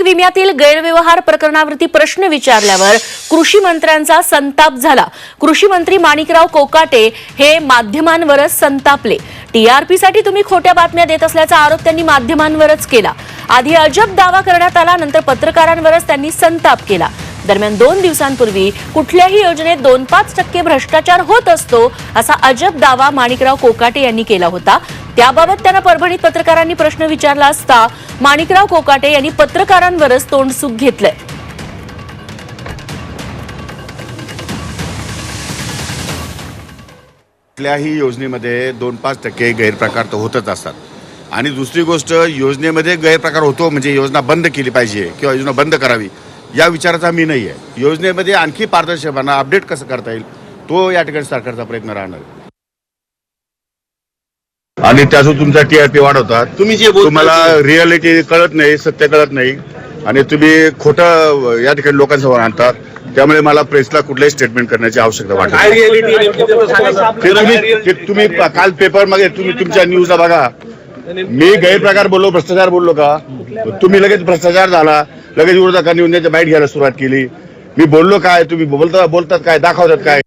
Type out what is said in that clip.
पीक विम्यातील गैरव्यवहार प्रकरणावरती प्रश्न विचारल्यावर कृषी मंत्र्यांचा संताप झाला. कृषी मंत्री माणिकराव कोकाटे हे माध्यमांवरच संतापले. टीआरपीसाठी तुम्ही खोट्या बातम्या देत असल्याचा आरोप त्यांनी माध्यमांवरच केला. आधी अजब दावा करण्यात आला नंतर पत्रकारांवरच त्यांनी संताप केला. दरम्यान दोन दिवसांपूर्वी कुठल्याही योजनेत दोन पाच टक्के भ्रष्टाचार होत असतो असा अजब दावा माणिकराव कोकाटे यांनी केला होता. त्याबाबत त्यांना परभणीत पत्रकारांनी प्रश्न विचारला असता माणिकराव कोकाटे यांनी पत्रकारांवरच तोंडसुख घेतलंय. कुठल्याही योजनेमध्ये दोन पाच टक्के गैरप्रकार तर होतच असतात. आणि दुसरी गोष्ट योजनेमध्ये गैरप्रकार होतो म्हणजे योजना बंद केली पाहिजे किंवा योजना बंद करावी या विचाराचा मी नाही आहे योजनेमध्ये आणखी पारदर्शकपणा अपडेट कसं करता येईल तो या ठिकाणी सरकारचा प्रयत्न राहणार. आहे. आणि त्यातून तुमचा टीआरपी वाढवतात तुम्ही जे तुम्हाला रियालिटी कळत नाही सत्य कळत नाही. आणि तुम्ही खोटं या ठिकाणी लोकांसमोर आणतात. त्यामुळे मला प्रेसला कुठलंही स्टेटमेंट करण्याची आवश्यकता वाटत. रिअलिटी तुम्ही काल पेपरमध्ये तुम्ही तुमच्या न्यूजला बघा. मी गैरप्रकार बोललो भ्रष्टाचार बोललो का? तुम्ही लगेच भ्रष्टाचार झाला. लगेच विरोधकांनी उन्हाच्या बाईट घ्यायला सुरुवात केली. मी बोललो काय? तुम्ही बोलता बोलतात काय? दाखवतात काय?